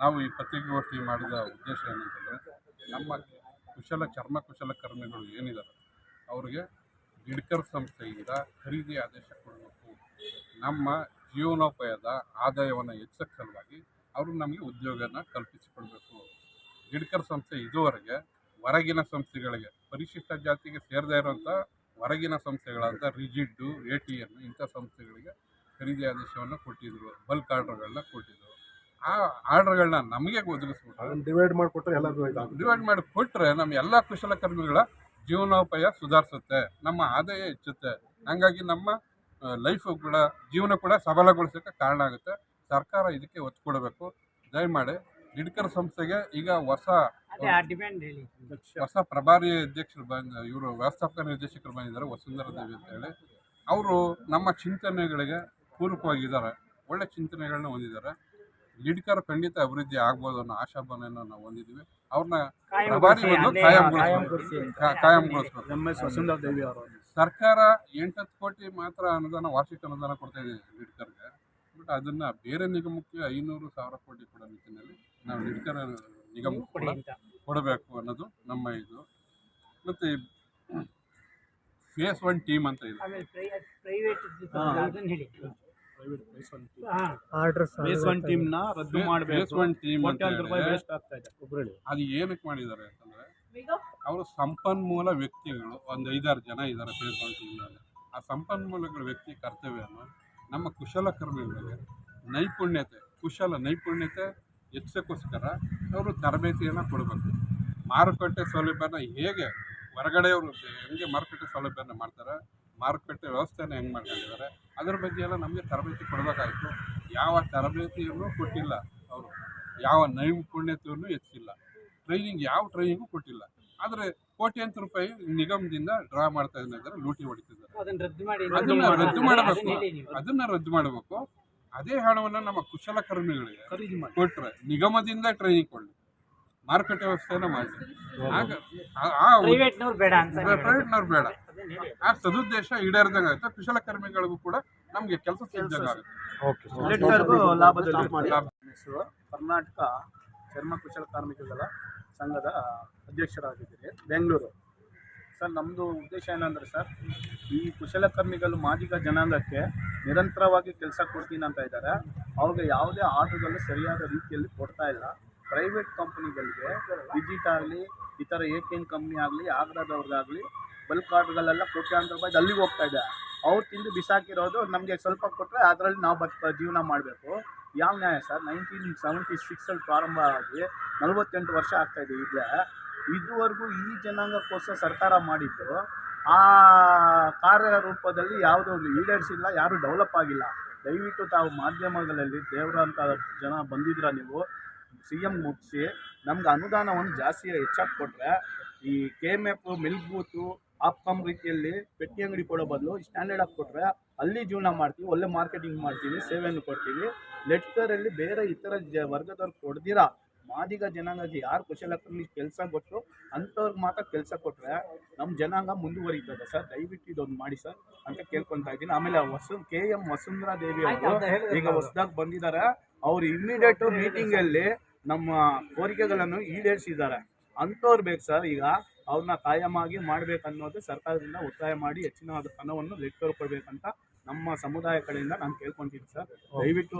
ನಾವು ಈ ಪತ್ರಿಕಾಗೋಷ್ಠಿ ಮಾಡಿದ ಉದ್ದೇಶ ಏನಂತಂದರೆ, ನಮ್ಮ ಕುಶಲ ಚರ್ಮ ಕುಶಲಕರ್ಮಿಗಳು ಏನಿದ್ದಾರೆ ಅವರಿಗೆ ಗಿಡ್ಕರ್ ಸಂಸ್ಥೆಯಿಂದ ಖರೀದಿ ಆದೇಶ ಕೊಡಬೇಕು. ನಮ್ಮ ಜೀವನೋಪಾಯದ ಆದಾಯವನ್ನು ಹೆಚ್ಚಕ್ಕೆ ಸಲುವಾಗಿ ಅವರು ನಮಗೆ ಉದ್ಯೋಗನ ಕಲ್ಪಿಸಿಕೊಳ್ಬೇಕು ಗಿಡ್ಕರ್ ಸಂಸ್ಥೆ ಇದುವರೆಗೆ ಹೊರಗಿನ ಸಂಸ್ಥೆಗಳಿಗೆ, ಪರಿಶಿಷ್ಟ ಜಾತಿಗೆ ಸೇರದೇ ಇರೋಂಥ ಹೊರಗಿನ ಸಂಸ್ಥೆಗಳಾದ ರಿಜಿಡ್ಡು ಎ ಟಿ ಎನ್ ಇಂಥ ಸಂಸ್ಥೆಗಳಿಗೆ ಖರೀದಿ ಆದೇಶವನ್ನು ಕೊಟ್ಟಿದ್ದರು ಬಲ್ಕ್ ಆರ್ಡರ್ಗಳನ್ನ ಕೊಟ್ಟಿದ್ದರು ಆ ಆರ್ಡರ್ಗಳನ್ನ ನಮಗೆ ಒದಗಿಸ್ಬಿಟ್ಟು ಅದನ್ನ ಡಿವೈಡ್ ಮಾಡಿಕೊಟ್ರೆ ಎಲ್ಲರಿಗೂ ಇದಾಗುತ್ತೆ. ಡಿವೈಡ್ ಮಾಡಿ ಕೊಟ್ಟರೆ ನಮ್ಮ ಎಲ್ಲ ಕುಶಲಕರ್ಮಿಗಳ ಜೀವನೋಪಾಯ ಸುಧಾರಿಸುತ್ತೆ ನಮ್ಮ ಆದಾಯ ಹೆಚ್ಚುತ್ತೆ. ಹಂಗಾಗಿ ನಮ್ಮ ಲೈಫು ಕೂಡ ಜೀವನ ಕೂಡ ಸಬಲಗೊಳಿಸೋಕ್ಕೆ ಕಾರಣ ಆಗುತ್ತೆ. ಸರ್ಕಾರ ಇದಕ್ಕೆ ಒತ್ತು ಕೊಡಬೇಕು. ದಯಮಾಡಿ ಲಿಡ್ಕರ್ ಸಂಸ್ಥೆಗೆ ಈಗ ಹೊಸ ಅದೇ ಆ ಡಿಮ್ಯಾಂಡ್ ಹೇಳಿ. ಹೊಸ ಪ್ರಭಾರಿ ಅಧ್ಯಕ್ಷರು ಬಂದ ಇವರು ವ್ಯವಸ್ಥಾಪಕ ನಿರ್ದೇಶಕರು ಬಂದಿದ್ದಾರೆ ವಸುಂಧರ ದೇವಿ ಅಂತ ಹೇಳಿ. ಅವರು ನಮ್ಮ ಚಿಂತನೆಗಳಿಗೆ ಪೂರಕವಾಗಿದ್ದಾರೆ ಒಳ್ಳೆ ಚಿಂತನೆಗಳನ್ನ ಹೊಂದಿದ್ದಾರೆ. ಲಿಡ್ಕರ್ ಖಂಡಿತ ಅಭಿವೃದ್ಧಿ ಆಗ್ಬೋದು ಅನ್ನೋ ಆಶಾಭಾವನೆಯನ್ನು ನಾವು ಹೊಂದಿದ್ವಿ ಅವ್ರನ್ನ ಪ್ರಭಾರಿ ಬಂದು ಕಾಯಂಗೊಳಿಸ್ಬೇಕು. ಸರ್ಕಾರ ಎಂಟತ್ತು ಕೋಟಿ ಮಾತ್ರ ಅನುದಾನ ವಾರ್ಷಿಕ ಅನುದಾನ ಕೊಡ್ತಾ ಇದೆ ಲಿಡ್ಕರ್ಗೆ. ಬಟ್ ಅದನ್ನ ಬೇರೆ ನಿಗಮಕ್ಕೆ ಐನೂರು ಸಾವಿರ ಕೋಟಿ ಕೊಡೋ ನಿಟ್ಟಿನಲ್ಲಿ ನಾವು ಲಿಡ್ಕರ್ ನಿಗಮಕ್ಕೆ ಅಂತ. ಕೊಡಬೇಕು ಅನ್ನೋದು ನಮ್ಮ ಇದು. ಮತ್ತೆ ಫೇಸ್ ಒನ್ ಟೀಮ್ ಅಂತ ಇದೆ. ಆರ್ಡರ್ಸ್ ಬೇಸ್ ಒನ್ ಟೀಮ್ನ ರದ್ದು ಮಾಡಬೇಕು. ಒನ್ ಟೀಮ್ ಅಂತ ಕೋಟ್ಯಾಂತರ ರೂಪಾಯಿ ಹೇಳಿದ್ರೆ ವೇಸ್ಟ್ ಆಗ್ತಾ ಇದೆ. ಒಬ್ರು ಅದು ಏನಕ್ಕೆ ಮಾಡಿದ್ದಾರೆ ಅಂತಂದ್ರೆ ಅವರು ಸಂಪನ್ಮೂಲ ವ್ಯಕ್ತಿಗಳು ಒಂದು ಐದಾರು ಜನ ಇದ್ದಾರೆ ಫೇಸ್ ಒನ್ ಟೀಮ್ನಲ್ಲಿ ಆ ಸಂಪನ್ಮೂಲಗಳ ವ್ಯಕ್ತಿ ಕರ್ತವ್ಯವನ್ನು ನಮ್ಮ ಕುಶಲಕರ್ಮಿಗಳಿಗೆ ನೈಪುಣ್ಯತೆ ಕುಶಲ ನೈಪುಣ್ಯತೆ ಹೆಚ್ಚಕ್ಕೋಸ್ಕರ ಅವರು ತರಬೇತಿಯನ್ನು ಕೊಡಬೇಕು. ಮಾರುಕಟ್ಟೆ ಸೌಲಭ್ಯನ ಹೇಗೆ ಹೊರಗಡೆಯವರು ಹೆಂಗೆ ಮಾರುಕಟ್ಟೆ ಸೌಲಭ್ಯನ ಮಾಡ್ತಾರೆ? ಮಾರುಕಟ್ಟೆ ವ್ಯವಸ್ಥೆನ ಹೆಂಗೆ ಮಾಡ್ಕೊಂಡಿದ್ದಾರೆ ಅದ್ರ ಬಗ್ಗೆ ಎಲ್ಲ ನಮಗೆ ತರಬೇತಿ ಕೊಡಬೇಕಾಯಿತು. ಯಾವ ತರಬೇತಿಯನ್ನು ಕೊಟ್ಟಿಲ್ಲ ಅವರು. ಯಾವ ನೈಪುಣ್ಯತೆಯನ್ನು ಹೆಚ್ಚಿಲ್ಲ ಟ್ರೈನಿಂಗ್ ಯಾವ ಟ್ರೈನಿಂಗು ಕೊಟ್ಟಿಲ್ಲ. ಆದರೆ ಕೋಟ್ಯಾಂತರ ರೂಪಾಯಿ ನಿಗಮದಿಂದ ಡ್ರಾ ಮಾಡ್ತಾ ಇದ್ದಾರೆ ಲೂಟಿ ಹೊಡಿತಿದ್ದಾರೆ. ಅದನ್ನ ರದ್ದು ಮಾಡಬೇಕು. ಅದನ್ನ ರದ್ದು ಮಾಡಬೇಕು. ಅದೇ ಹಣವನ್ನು ನಮ್ಮ ಕುಶಲಕರ್ಮಿಗಳಿಗೆ ಕೊಟ್ಟರೆ ನಿಗಮದಿಂದ ಟ್ರೈನಿಂಗ್ ಕೊಡಲಿ. ಮಾರುಕಟ್ಟೆ ವ್ಯವಸ್ಥೆಯನ್ನು ಮಾಡಿ. ಆಗ ಪ್ರೈವೇಟ್ನವ್ರು ಬೇಡ. ಆ ಸದುದ್ದೇಶ ಈಡೇರಿದಂಗೆ ಆಗುತ್ತೆ ಕುಶಲಕರ್ಮಿಗಳಿಗೂ ಕೂಡ ನಮಗೆ ಕೆಲಸ ಕರ್ನಾಟಕ ಚರ್ಮ ಕುಶಲ ಕಾರ್ಮಿಕಗಳ ಸಂಘದ ಅಧ್ಯಕ್ಷರಾಗಿದ್ದೀರಿ ಬೆಂಗಳೂರು. ಸರ್ ನಮ್ಮದು ಉದ್ದೇಶ ಏನಂದರೆ ಸರ್ ಈ ಕುಶಲಕರ್ಮಿಗಳು ಮಾದಿಗ ಜನಾಂಗಕ್ಕೆ ನಿರಂತರವಾಗಿ ಕೆಲಸ ಕೊಡ್ತೀನಿ ಅಂತ ಇದ್ದಾರೆ. ಅವ್ರಿಗೆ ಯಾವುದೇ ಆರ್ಡರ್ಗಳು ಸರಿಯಾದ ರೀತಿಯಲ್ಲಿ ಕೊಡ್ತಾ ಇಲ್ಲ. ಪ್ರೈವೇಟ್ ಕಂಪ್ನಿಗಳಿಗೆ ವಿಜಿಟ್ ಆಗಲಿ ಈ ಥರ ಎ ಟಿ ಕಂಪ್ನಿ ಆಗಲಿ, ಆಗ್ರಾದವ್ರಿಗಾಗಲಿ ಬಲ್ಕ್ ಕಾರ್ಡ್ಗಳೆಲ್ಲ ಕೋಟ್ಯಾಂತರ ರೂಪಾಯಿ ಅಲ್ಲಿಗೆ ಹೋಗ್ತಾ ಇದೆ. ಅವ್ರು ತಿಂದು ಬಿಸಾಕಿರೋದು ನಮಗೆ ಸ್ವಲ್ಪ ಕೊಟ್ಟರೆ ಅದರಲ್ಲಿ ನಾವು ಬದುಕ ಜೀವನ ಮಾಡಬೇಕು. ಯಾವ ನ್ಯಾಯ ಸರ್? ನೈನ್ಟೀನ್ ಸೆವೆಂಟಿ ಸಿಕ್ಸಲ್ಲಿ ಪ್ರಾರಂಭ ಆಗಿ ನಲವತ್ತೆಂಟು ವರ್ಷ ಆಗ್ತಾಯಿದೆ ಈಗಲೇ. ಇದುವರೆಗೂ ಈ ಜನಾಂಗಕ್ಕೋಸ್ಕರ ಸರ್ಕಾರ ಮಾಡಿದ್ದು, ಆ ಕಾರ್ಯರೂಪದಲ್ಲಿ ಯಾವುದೂ ಇಲ್ಲ, ಯಾರೂ ಡೆವಲಪ್ ಆಗಿಲ್ಲ. ದಯವಿಟ್ಟು ತಾವು ಮಾಧ್ಯಮಗಳಲ್ಲಿ ದೇವರಂತ ಜನ ಬಂದಿದ್ರ ನೀವು? ಸಿ ಎಂ ಮುಗಿಸಿ ನಮ್ಗೆ ಅನುದಾನವನ್ನು ಜಾಸ್ತಿ ಹೆಚ್ಚಾಗಿ ಕೊಟ್ಟರೆ ಈ K M F, milk booth ಆಪ್ಕಮ್ ರೀತಿಯಲ್ಲಿ ಪೆಟ್ಟಿ ಅಂಗಡಿ ಕೊಡೋ ಬದಲು ಸ್ಟ್ಯಾಂಡರ್ಡ್ ಆಗಿ ಕೊಟ್ಟರೆ ಅಲ್ಲಿ ಜೀವನ ಮಾಡ್ತೀವಿ, ಒಳ್ಳೆ ಮಾರ್ಕೆಟಿಂಗ್ ಮಾಡ್ತೀವಿ, ಸೇವೆಯನ್ನು ಕೊಡ್ತೀವಿ. ಲೆಟ್ಕರಲ್ಲಿ ಬೇರೆ ಇತರ ವರ್ಗದವ್ರು ಕೊಡ್ದಿರಾ? ಮಾದಿಗ ಜನಾಂಗಕ್ಕೆ ಯಾರು ಕುಶಲಕರ್ಮಿ ಕೆಲಸ ಕೊಟ್ಟರು ಅಂಥವ್ರಿಗೆ ಮಾತ್ರ ಕೆಲಸ ಕೊಟ್ಟರೆ ನಮ್ಮ ಜನಾಂಗ ಮುಂದುವರಿತದೆ ಸರ್. ದಯವಿಟ್ಟು ಇದೊಂದು ಮಾಡಿ ಸರ್ ಅಂತ ಕೇಳ್ಕೊತಾ ಇದ್ದೀನಿ. ಆಮೇಲೆ ವಸು ಕೆ ಎಂ ವಸುಂಧರಾ ದೇವಿ ಅವರು ಈಗ. ಹೊಸದಾಗಿ ಬಂದಿದ್ದಾರೆ ಅವ್ರು ಇಮಿಡಿಯೇಟ್ ಮೀಟಿಂಗಲ್ಲಿ ನಮ್ಮ ಕೋರಿಕೆಗಳನ್ನು ಈಡೇರಿಸಿದ್ದಾರೆ. ಅಂಥವ್ರು ಬೇಕು ಸರ್. ಈಗ ಅವ್ರನ್ನ ಕಾಯಮಾಗಿ ಮಾಡ್ಬೇಕನ್ನೋದು ಸರ್ಕಾರದಿಂದ ಒತ್ತಾಯ ಮಾಡಿ ಹೆಚ್ಚಿನ ಹಣವನ್ನು ಲೆಕ್ಕವ್ರು ಕೊಡಬೇಕಂತ ನಮ್ಮ ಸಮುದಾಯ ಕಡೆಯಿಂದ ನಾನು ಕೇಳ್ಕೊಂತೀನಿ ಸರ್. ದಯವಿಟ್ಟು.